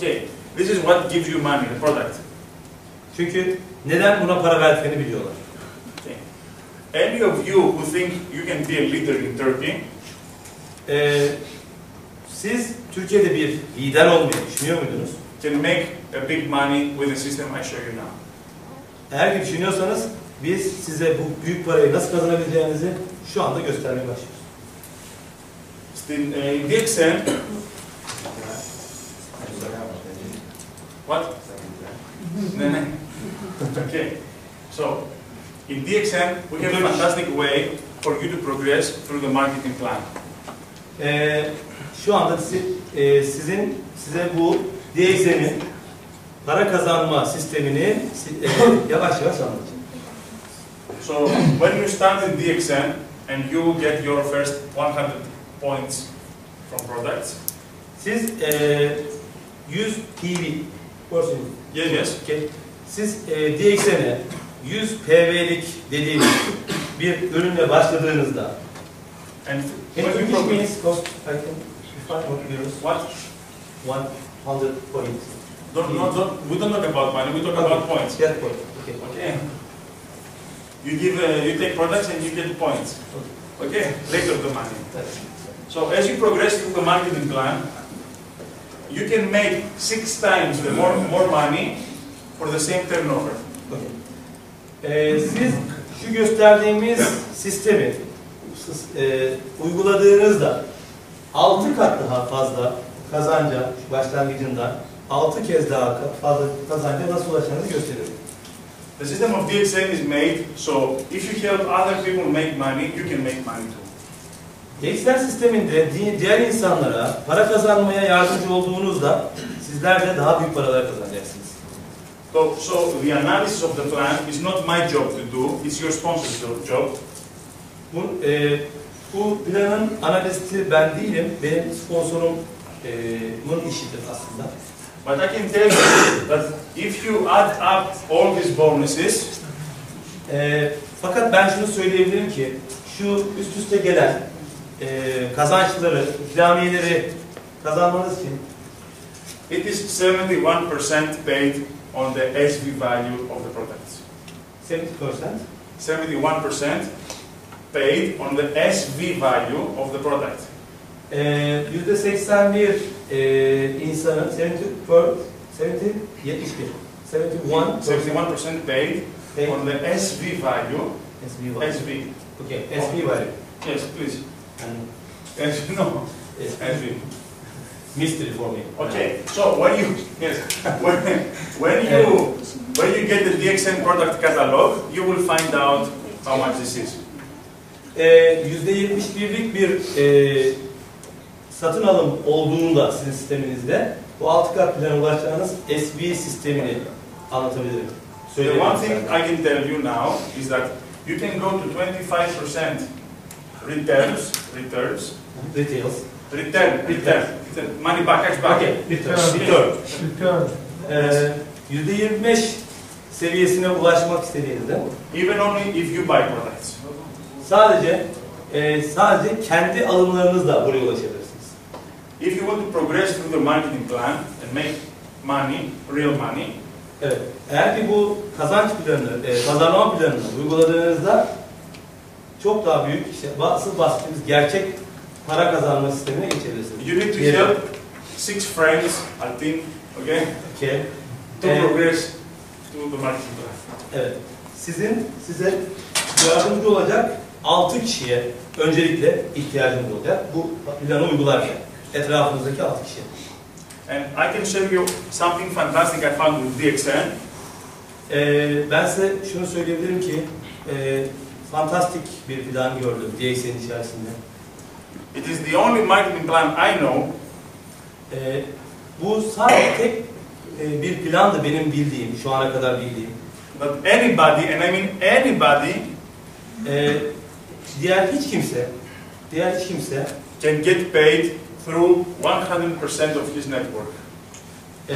Okay, this is what gives you money, the product. Çünkü neden buna para verdiklerini biliyorlar. Okay. Any of you who think you can be a leader in Turkey, Ee, siz Türkiye'de bir lider olmayı düşünüyor muydunuz? can make a big money with the system I show you now. Eğer ki düşünüyorsanız biz size bu büyük parayı nasıl kazanabileceğinizi şu anda göstermeye başlıyoruz. Still, uh, in DXN, what? Okay. So, in DXN, we have a fantastic way for you to progress through the marketing plan. Ee, şu anda si- e, sizin size bu DXM'in para kazanma sistemini si- e, yavaş yavaş anlatacağım. So, when you start in DXN and you get your first 100 points from products, Siz e, 100 TV Portion. yes, yes, Okay. Siz e, DXM'e 100 PV'lik dediğimiz bir ürünle başladığınızda and Can you when you me progress, cost? I find what euros. what? 100 points. Don't, no, don't, we don't talk about money, we talk about points. That point. Okay. Okay. You give, uh, you take products and you get points. Okay. Later the money. So as you progress through the marketing plan, you can make six times the more more money for the same turnover. Ee, siz şu gösterdiğimiz sistemi siz, e, uyguladığınızda 6 kat daha fazla kazanca şu başlangıcında 6 kez daha fazla kazanca nasıl ulaşacağınızı gösteriyorum. The system of DXN is made so if you help other people make money, you can make money too. Excel sisteminde di- diğer insanlara para kazanmaya yardımcı olduğunuzda sizler de daha büyük paralar kazanacaksınız. So, so the analysis of the plan is not my job to do, it's your sponsor's jo- job. Bu, e, bu planın analisti ben değilim, benim sponsorumun işidir aslında. But I can tell you that if you add up all these bonuses, E, fakat ben şunu söyleyebilirim ki, şu üst üste gelen e, kazançları, ikramiyeleri kazanmanız için it is 71% paid on the SV value of the products. 70%, 71% paid on the SV value of the product. e, yüzde 81 e, insanın 70 per 70 71 71 71% paid paid on the SV value. SB value. SV. Okay, SB value. Yes, please. And SV, no. SB. SV. mystery for me. Okay, so when you yes, when, when you when you get the DXN product catalog, you will find out how much this is. Ee, %71'lik bir e, satın alım olduğunda sizin sisteminizde bu altı kat plana ulaşacağınız SB sistemini anlatabilirim. The one thing. I can tell you now is that you can go to 25% returns, returns, Details. return, return, money back, cash back. Okay, return. Return. Return. Ee, %25 seviyesine ulaşmak istediğinizde Even only if you buy products. sadece e, sadece kendi alımlarınızla buraya ulaşabilirsiniz. If you want to progress through the marketing plan and make money, real money, Evet. Eğer ki bu kazanç planını, e, pazarlama planını uyguladığınızda çok daha büyük, işte asıl bahsettiğimiz gerçek para kazanma sistemine geçebilirsiniz. you need to Yeah. help six friends, I think, okay, Okay. to Eh, progress through the plan. Evet. Sizin size yardımcı olacak 6 kişiye öncelikle ihtiyacınız olacak. Bu planı uygularken. Etrafınızdaki 6 kişi. And I can show you something fantastic I found with DXN. Ee, ben size şunu söyleyebilirim ki e, fantastik bir plan gördüm DX'nin içerisinde. It is the only marketing plan I know Ee, bu sadece tek e, bir plandı benim bildiğim, şu ana kadar bildiğim. that anybody, and I mean anybody, Ee, diğer hiç kimse, diğer hiç kimse can get paid through 100% of his network. e,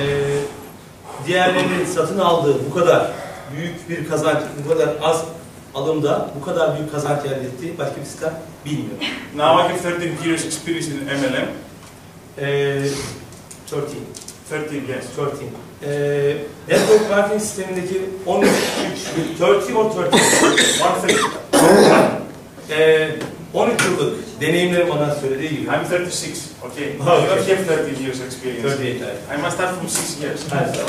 diğerlerinin satın aldığı bu kadar büyük bir kazanç, bu kadar az alımda bu kadar büyük kazanç elde ettiği başka bir sistem bilmiyorum. Now I have 13 years experience in MLM, Ee, 13. 13, yes. 13. Ee, network marketing sistemindeki 13, 3, 30 or 30. One three. Ee, 13 yıllık deneyimlerim bana söylediği gibi. I'm 36, okay? I Okay. don't have 30 years experience. 38 evet. I must start from 6 years.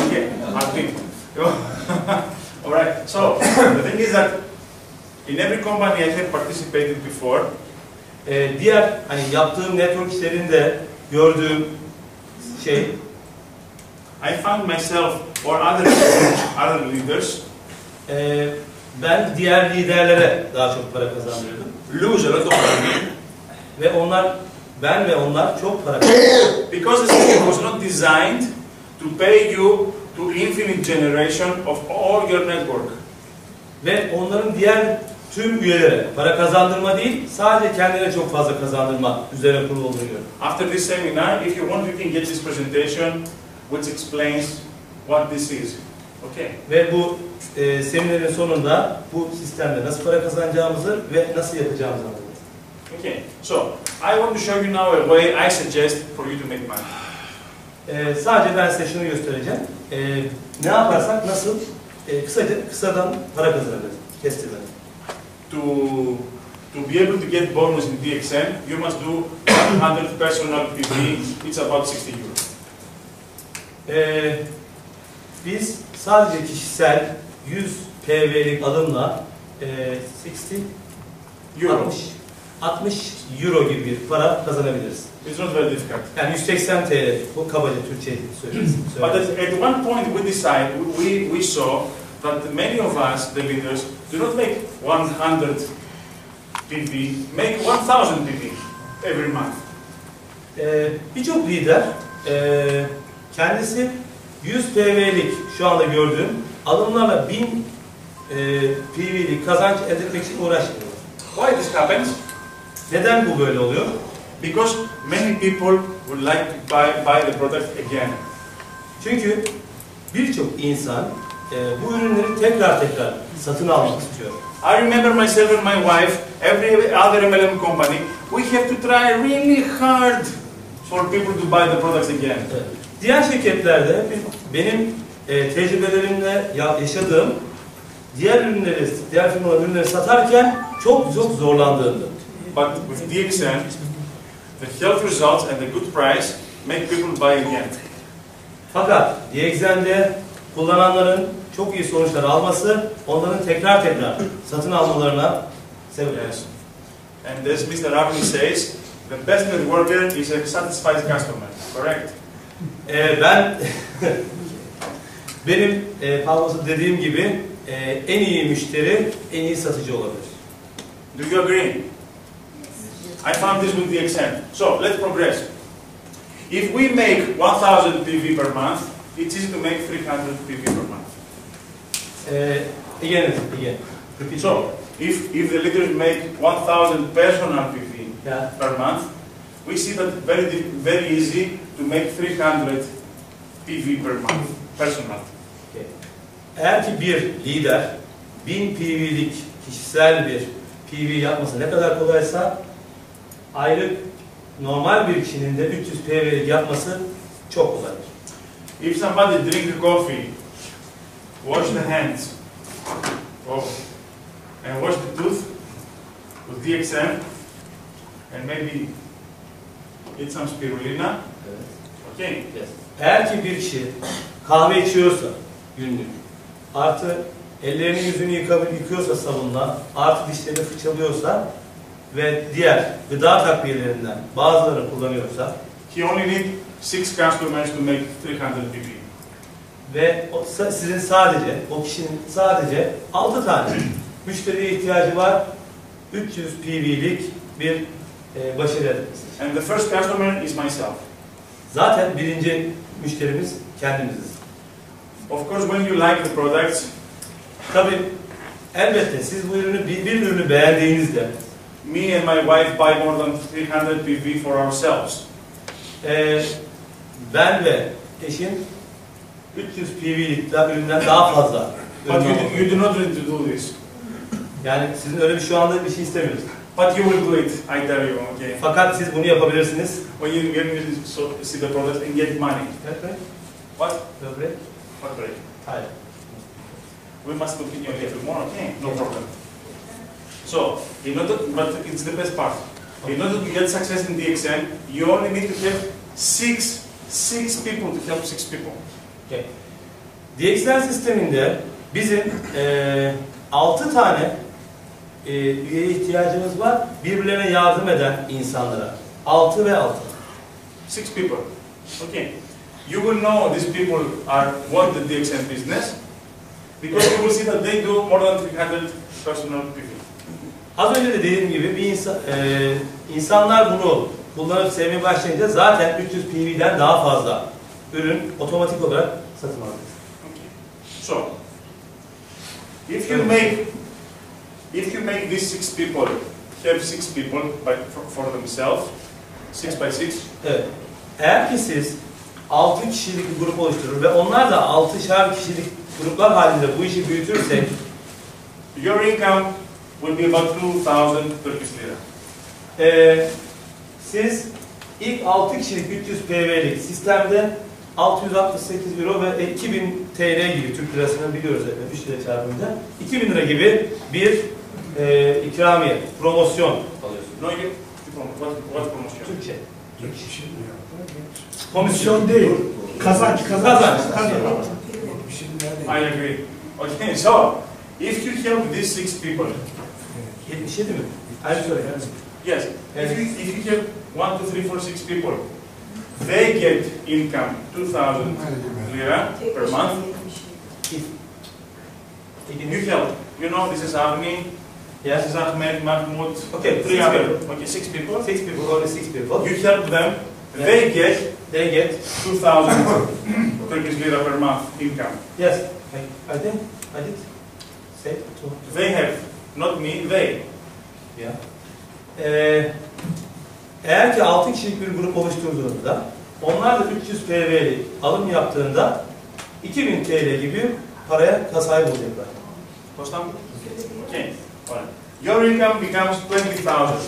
Okay, I'll think. Alright, so the thing is that in every company I have participated before, Ee, diğer hani yaptığım network işlerinde gördüğüm şey I found myself or other other leaders e, ben diğer liderlere daha çok para kazandırıyordum. lose a lot of money Ve onlar, ben ve onlar çok para kazanıyorduk. because the system was not designed to pay you to infinite generation of all your network. Ve onların diğer tüm üyelere para kazandırma değil, sadece kendine çok fazla kazandırma üzerine kurulu olduğunu görüyorum. After this seminar, if you want, you can get this presentation which explains what this is. Okay. Ve bu e, seminerin sonunda bu sistemde nasıl para kazanacağımızı ve nasıl yapacağımızı anlatacağız. Okay. So I want to show you now a way I suggest for you to make money. E, sadece ben size şunu göstereceğim. E, ne yaparsak nasıl e, kısaca kısadan para kazanabiliriz. Kestirmeden. To to be able to get bonus in DXN, you must do 100 personal PV. It's about 60 euros. E, biz sadece kişisel 100 PV'lik alımla e, 60 Euro. 60 60 euro gibi bir para kazanabiliriz. It's not very difficult. Yani 180 TL bu kabaca Türkçe söylüyorsun. But at, at one point we decided, we, we saw that many of us, the leaders, do not make 100 PV, make 1000 PV every month. Ee, Birçok lider e, kendisi 100 PV'lik şu anda gördüğüm alımlarla 1000 e, PV'lik kazanç elde etmek için uğraşmıyor. Why this happens? Neden bu böyle oluyor? Because many people would like to buy, buy the product again. Çünkü birçok insan e, bu ürünleri tekrar tekrar satın almak istiyor. I remember myself and my wife, every other MLM company, we have to try really hard for people to buy the products again. Evet. Diğer şirketlerde benim e, tecrübelerimle ya- yaşadığım diğer ürünleri, diğer firmaların ürünleri satarken çok çok zorlandığımdı. But with DXN, the health results and the good price make people buy again. Fakat DXN'de kullananların çok iyi sonuçlar alması onların tekrar tekrar satın almalarına sebep. Yes. And as Mr. Avni says, the best networker is a satisfied customer. Correct? Ee, ben benim e, Pavlos'un dediğim gibi e, en iyi müşteri en iyi satıcı olabilir. Do you agree? I found this with DXN. So let's progress. If we make 1000 PV per month, it's easy to make 300 PV per month. Ee, again, again. Repeat. So if, if the leaders make 1000 personal PV Yeah. per month, we see that very, very easy to make 300 PV per month, personal. Okay. Eğer ki bir lider 1000 PV'lik kişisel bir PV yapması ne kadar kolaysa aylık normal bir kişinin de 300 PV'lik yapması çok kolaydır. If somebody drink coffee, wash the hands, oh, and wash the tooth with DXM, and maybe eat some spirulina, okay. Yes. Eğer ki bir kişi kahve içiyorsa günlük artı ellerini yüzünü yıka- yıkıyorsa sabunla artı dişlerini fırçalıyorsa ve diğer gıda takviyelerinden bazılarını kullanıyorsa He only need six customers to make 300 pp. ve o, sizin sadece o kişinin sadece 6 tane müşteriye ihtiyacı var 300 PV'lik bir e, başarı elde. And the first customer is myself. Zaten birinci müşterimiz kendimiziz. Of course, when you like the products, Tabii elbette siz bu ürünü bir, bir ürünü beğendiğinizde me and my wife buy more than 300 pp for ourselves. e, ben ve eşim 300 PV'lik da- üründen daha fazla But you, you do not need to do this. Yani sizin öyle bir şu anda bir şey istemiyoruz. But you will do it, I tell you, okay? Fakat siz bunu yapabilirsiniz. When you, when you so, see the products and get money. Evet, evet. What? Böbrek. What break? Hayır. We must continue a little more, okay? No problem. So, in order, but it's the best part. In order to get success in DXN, you only need to have six, six people to help six people. Okay. DXL sisteminde bizim eee 6 tane eee üyeye ihtiyacımız var. Birbirlerine yardım eden insanlara. 6 ve 6. Six people. Okay. You will know these people are want the DXN business because you will see that they do more than 300 personal people. Az önce de dediğim gibi bir insan, eee, insanlar bunu kullanıp sevmeye başlayınca zaten 300 PV'den daha fazla ürün otomatik olarak satın alıyoruz. Okay. So, if you make, if you make these six people have six people by, for, for themselves, six by six, Evet. Eğer ki siz 6 kişilik bir grup oluşturur ve onlar da 6'şar kişilik gruplar halinde bu işi büyütürsek your income will be about 2,000 Turkish lira. Ee, siz ilk 6 kişilik 300 PV'lik sistemde 668 euro ve 2000 TL gibi Türk lirasını biliyoruz zaten 3 lira çarpınca 2000 lira gibi bir e, ikramiye, promosyon alıyorsunuz. What, what promotion? Türkçe. Mi yaptı? Komisyon. Değil. Kazanç, kazanç. Kazanç. I agree. Okay, so, if you help these six people, 77 mi? Aynı soru. Yes, if you, if you help one, two, three, four, six people, they get income 2,000 lira per month. You help. You know, this is Avni, this Yes. is Ahmed, Mahmoud, Okay, three six other, people. okay, six people. Six people, only six people. You help them, they get They get, 2,000 Turkish lira per month income. yes, I, I think, I did say two. They have, not me, they. Ya. Ee, eğer ki 6 kişilik bir grup oluşturduğunda onlar da 300 PL'lik alım yaptığında 2000 TL gibi paraya sahip olacaklar. Kostam? Okay, alright. Your income becomes 20,000 per month.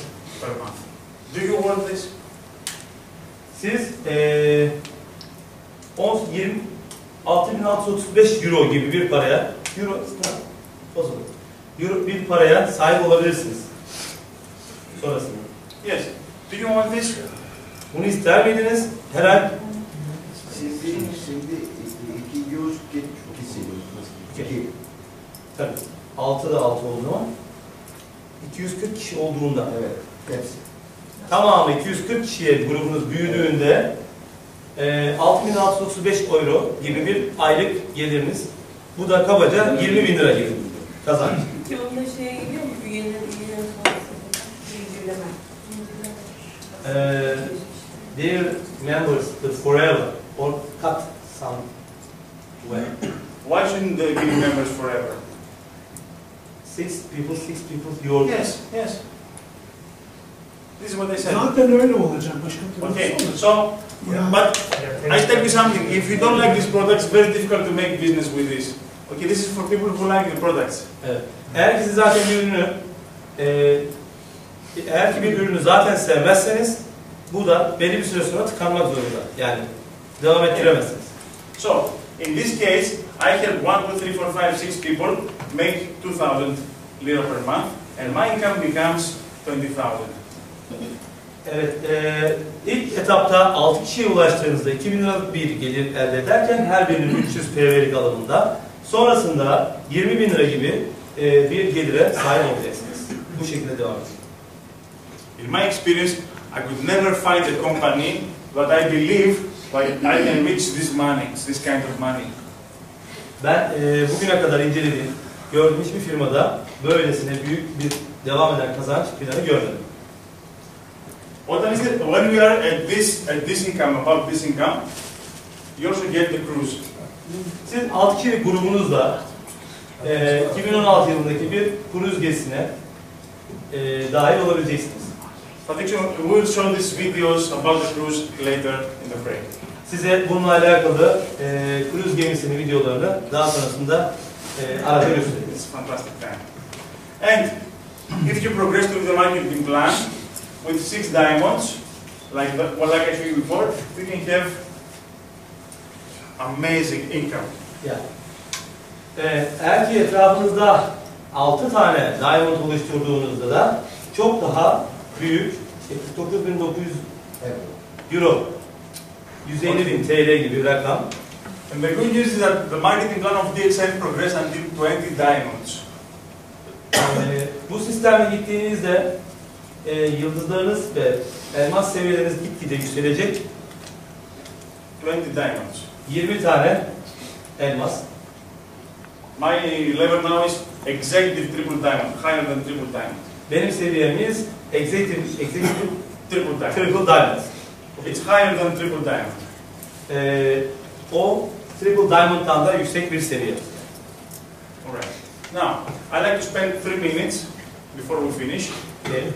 Do you want this? Siz ee, 10, 20, 6635 euro gibi bir paraya euro, o zaman, euro bir paraya sahip olabilirsiniz. Sonrasında. Yes. Do you want this? Bunu ister miydiniz? Herhalde Şimdi, şimdi iki yüz kişi. İki. Tabii. 6 da 6 olduğu zaman 240 kişi olduğunda Evet, hepsi. tamamı 240 kişiye grubunuz büyüdüğünde e, 6635 euro gibi bir aylık geliriniz. Bu da kabaca 20 bin lira gibi kazanç. Uh, their members the forever or cut some way. Why shouldn't they be members forever? Six people, six people, your Yes, yes. This is what they said. Not the olacak. Başka türlü Okay, so, Ya, but I tell you something, if you don't like this product, it's very difficult to make business with this. Okay, this is for people who like the products. Evet. Eğer ki siz zaten bir ürünü e, eğer ki bir ürünü zaten sevmezseniz bu da belli bir süre sonra tıkanmak zorunda. Yani devam ettiremezsiniz. So, in this case, I have one, two, three, four, five, six people make 2,000 lira per month, and my income becomes 20,000. Evet, e, ilk etapta 6 kişiye ulaştığınızda 2000 liralık bir gelir elde ederken her birinin 300 PV'lik alımında sonrasında 20 bin lira gibi e, bir gelire sahip olacaksınız. Bu şekilde devam edin. In my experience, I could never find a company that I believe that I can reach this money, this kind of money. Ben e, bugüne kadar incelediğim, gördüğüm hiçbir firmada böylesine büyük bir devam eden kazanç planı görmedim. What is it? When we are at this at this income, above this income, you also get the cruise. Siz 6 kişilik grubunuzla e, 2016 yılındaki bir kruz gezisine e, dahil olabileceksiniz. We will show these videos about the cruise later in the break. Size bununla alakalı e, kruz gemisinin videolarını daha sonrasında e, arada göstereceğiz. It's fantastic time. And if you progress through the marketing plan with six diamonds, like the, well, like I showed you before, we can have amazing income. Yani. Ee, eğer ki etrafınızda 6 tane diamond oluşturduğunuzda da çok daha büyük işte 49.900 euro 150.000 TL gibi bir rakam. And the good news is that the marketing plan of DXN progressed until 20 diamonds. Ee, bu sistemle gittiğinizde e, yıldızlarınız ve elmas seviyeleriniz gitgide yükselecek. 20 diamonds. 20 tane elmas. My level now is executive triple diamond, higher than triple diamond. Benim seviyemiz executive, executive Triple diamond. triple diamond. It's higher than triple diamond. Ee, o triple diamond'dan da yüksek bir seviye. Alright. Now, I'd like to spend three minutes before we finish, Diyelim.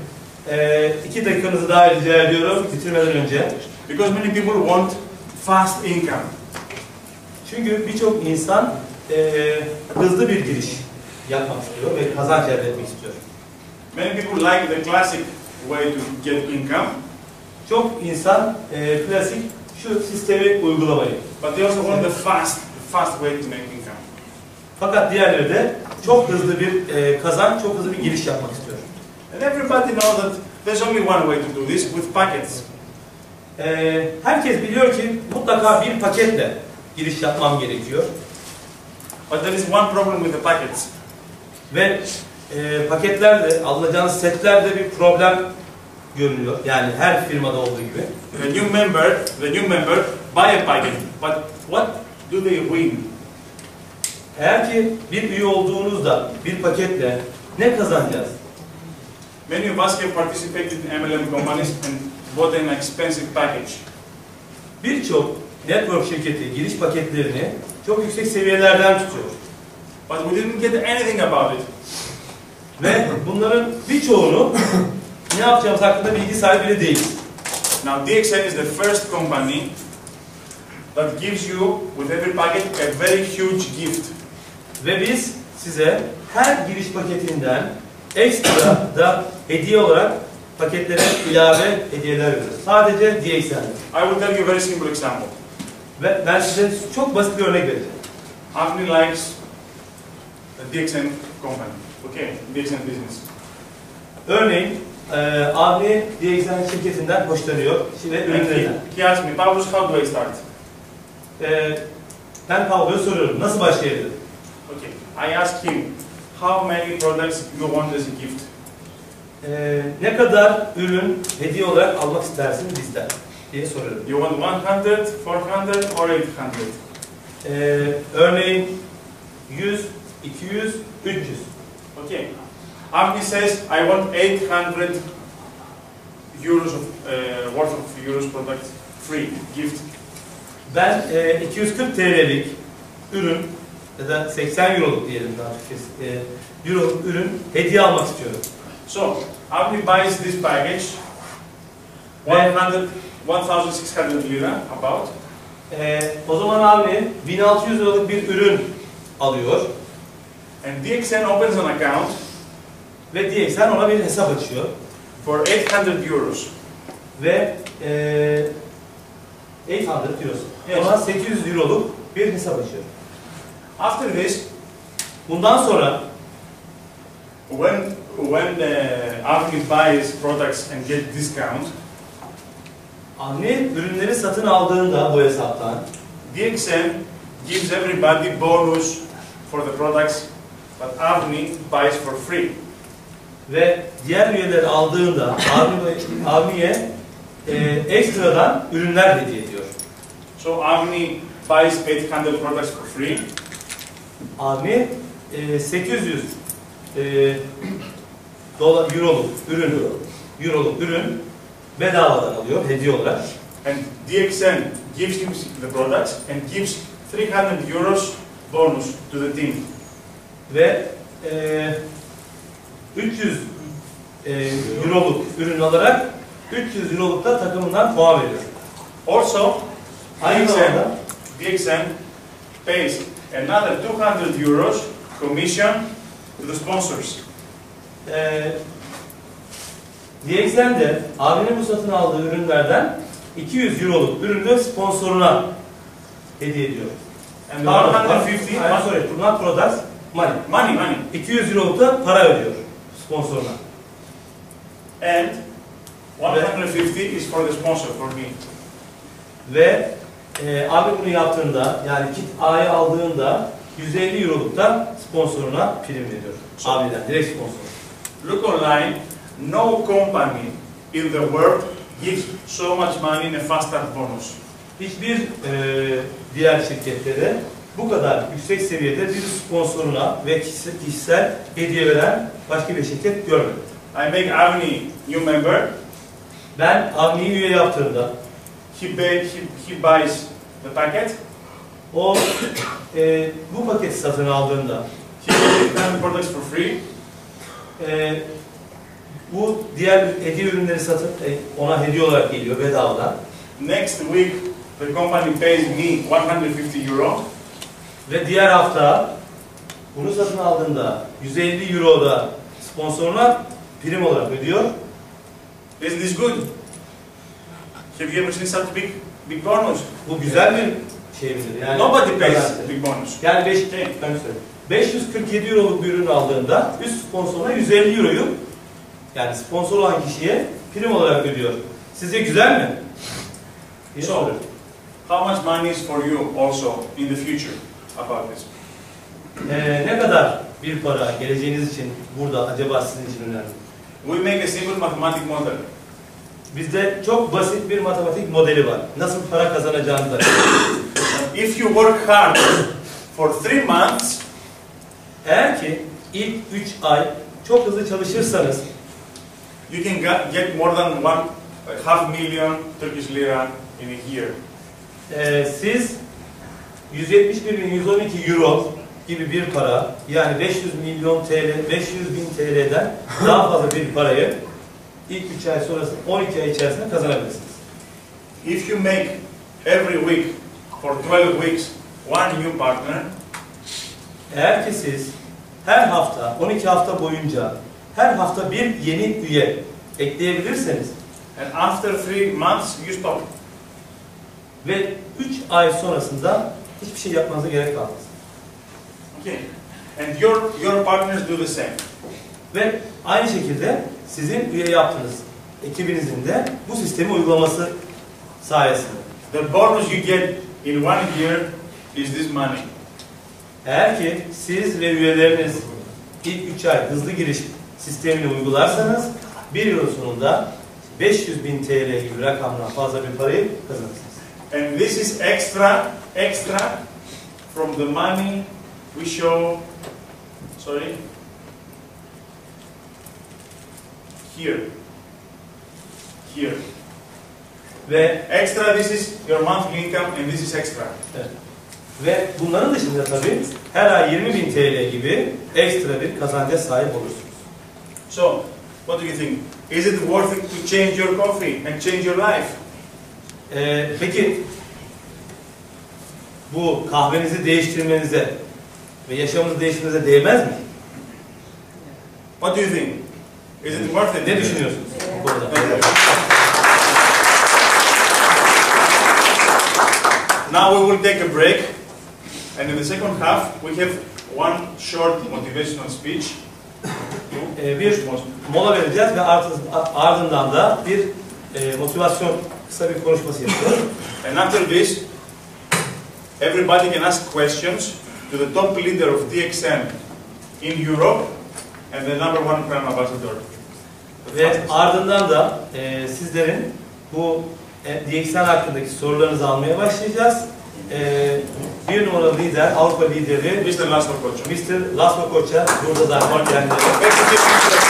Ee, iki dakikanızı daha rica ediyorum bitirmeden önce. because many people want fast income. Çünkü birçok insan eee, hızlı bir giriş yapmak istiyor ve kazanç elde etmek istiyor. Many people like the classic way to get income, Çok insan eee, klasik şu sistemi uygulamayı. but they also want the fast, fast way to make income. Fakat diğerleri de çok hızlı bir eee, kazanç, çok hızlı bir giriş yapmak istiyor. And everybody knows that there's only one way to do this with packets. Eee, herkes biliyor ki mutlaka bir paketle giriş yapmam gerekiyor. But there is one problem with the packets. Ve eee paketlerde, alacağınız setlerde bir problem görülüyor. Yani her firmada olduğu gibi. The new member, the new member buy a packet, but what do they win? Eğer ki bir üye olduğunuzda bir paketle ne kazanacağız? Many of us have participated in MLM companies and bought an expensive package. Birçok network şirketi giriş paketlerini çok yüksek seviyelerden tutuyor. But we didn't get anything about it. Ve bunların birçoğunu ne yapacağımız hakkında bilgi sahibi bile değiliz. Now DXN is the first company that gives you with every packet a very huge gift. Ve biz size her giriş paketinden ekstra da hediye olarak paketlere ilave hediyeler veriyoruz. Sadece DXN'de. I will tell you a very simple example. Ve ben size çok basit bir örnek vereceğim. Avni likes the DXN company. Okay, DXN business. Örneğin e, abi DXN şirketinden hoşlanıyor he, ürünlerinden. he asked me, Pavlos, how do I start? E, ben Pablo'ya soruyorum nasıl başlayabilirim? Okay, I asked him, how many products you want as a gift? E, ne kadar ürün hediye olarak almak istersin bizden diye soruyorum. You want 100, 400 or 800? E, örneğin 100, 200, 300. Okay. Avni says, I want 800 euros of, uh, worth of euros product free, gift. Ben e, 240 TL'lik ürün ya da 80 euroluk diyelim daha çok e, euroluk ürün hediye almak istiyorum. So, Avni buys this package, 100, 1,600 lira about, E, o zaman abi 1600 liralık bir ürün alıyor and DXN opens an account ve DXN ona bir hesap açıyor for 800 euros. ve e, 800 euros. Yes. Ona 800 euroluk bir hesap açıyor. After this, Bundan sonra when when uh, Avni buys products and get discount, Avni ürünleri satın aldığında bu hesaptan DXN gives everybody bonus for the products, but Avni buys for free. ve diğer üyeleri aldığında Avni- Avni'ye e, ekstradan ürünler hediye ediyor. So Avni buys 800 products for free, Avni e, 800 e, dolar, euroluk ürün, euroluk ürün bedavadan alıyor hediye olarak. and DXN gives him the products and gives 300 euros bonus to the team. Ve e, 300 e, euroluk ürün alarak 300 euroluk da takımından puan veriyor. Also, Aynı zamanda DXN, pays another 200 euros commission to the sponsors. e, DXN de abinin bu satın aldığı ürünlerden 200 euroluk ürünü sponsoruna hediye ediyor. And Pardon, 150 I'm sorry, not products, money. money, money. 200 euroluk da para ödüyor sponsoruna. And 150 is for the sponsor, for me. Ve e, abi bunu yaptığında yani kit A'yı aldığında 150 euroluk da sponsoruna prim veriyor. Abiden direkt sponsor. Look online, no company in the world gives so much money in a fast start bonus. Hiçbir e, diğer şirketlere bu kadar yüksek seviyede bir sponsoruna ve kişisel, hediye veren başka bir şirket görmedim. I make Avni new member, Ben Avni'yi üye yaptığımda he, pay, he, he buys the packet, o e, bu paketi satın aldığında he the products for free, e, bu diğer hediye ürünleri satıp e, ona hediye olarak geliyor bedavadan. next week the company pays me 150 euro, Ve diğer hafta bunu satın aldığında 150 euro da sponsoruna prim olarak ödüyor. isn't this good? Have you ever seen such big, big bonus? Bu güzel bir şey midir? Yani Nobody pays big bonus. Yani 5, ben söyleyeyim. 547 euroluk bir ürün aldığında üst sponsoruna 150 euroyu yani sponsor olan kişiye prim olarak ödüyor. Sizce güzel mi? So, how much money is for you also in the future about this? Ee, ne kadar bir para geleceğiniz için burada acaba sizin için önemli? We make a simple mathematic model. Bizde çok basit bir matematik modeli var. Nasıl para kazanacağınızı. If you work hard for three months, Eğer ki ilk 3 ay çok hızlı çalışırsanız you can get, get more than one half million Turkish lira in a year. e, siz 171.112 euro gibi bir para yani 500 milyon TL, 500 bin TL'den daha fazla bir parayı ilk 3 ay sonrası 12 ay içerisinde kazanabilirsiniz. If you make every week for 12 weeks one new partner, Eğer ki siz her hafta 12 hafta boyunca her hafta bir yeni üye ekleyebilirseniz and after three months you stop. ve 3 ay sonrasında hiçbir şey yapmanıza gerek kalmaz. Okay. And your, your partners do the same. Ve aynı şekilde sizin üye yaptığınız ekibinizin de bu sistemi uygulaması sayesinde. The bonus you get in one year is this money. Eğer ki siz ve üyeleriniz ilk 3 ay hızlı giriş sistemini uygularsanız bir yıl sonunda 500 bin TL gibi rakamdan fazla bir parayı kazanırsınız. And this is extra, extra from the money we show, sorry, here. Here. Ve Extra, this is your monthly income and this is extra. ve bunların dışında tabii her ay 20 bin TL gibi ekstra bir kazanca sahip olursunuz. So, what do you think? Is it worth it to change your coffee and change your life? Ee, peki bu kahvenizi değiştirmenize ve yaşamınızı değiştirmenize değmez mi? What do you think? Is it worth it? Ne düşünüyorsunuz bu konuda? Now we will take a break, and in the second half we have one short motivational speech. Ee, bir mola vereceğiz ve ardından da bir e, motivasyon kısa bir konuşması yapıyoruz. And after this, everybody can ask questions to the top leader of DXM in Europe and the number one brand ambassador. Ve ardından da e, sizlerin bu e, DXN hakkındaki sorularınızı almaya başlayacağız. E, bir numaralı lider, Avrupa lideri Mr. Laszlo Kocho. Mr. Laszlo Koç'a burada zaten kendileri.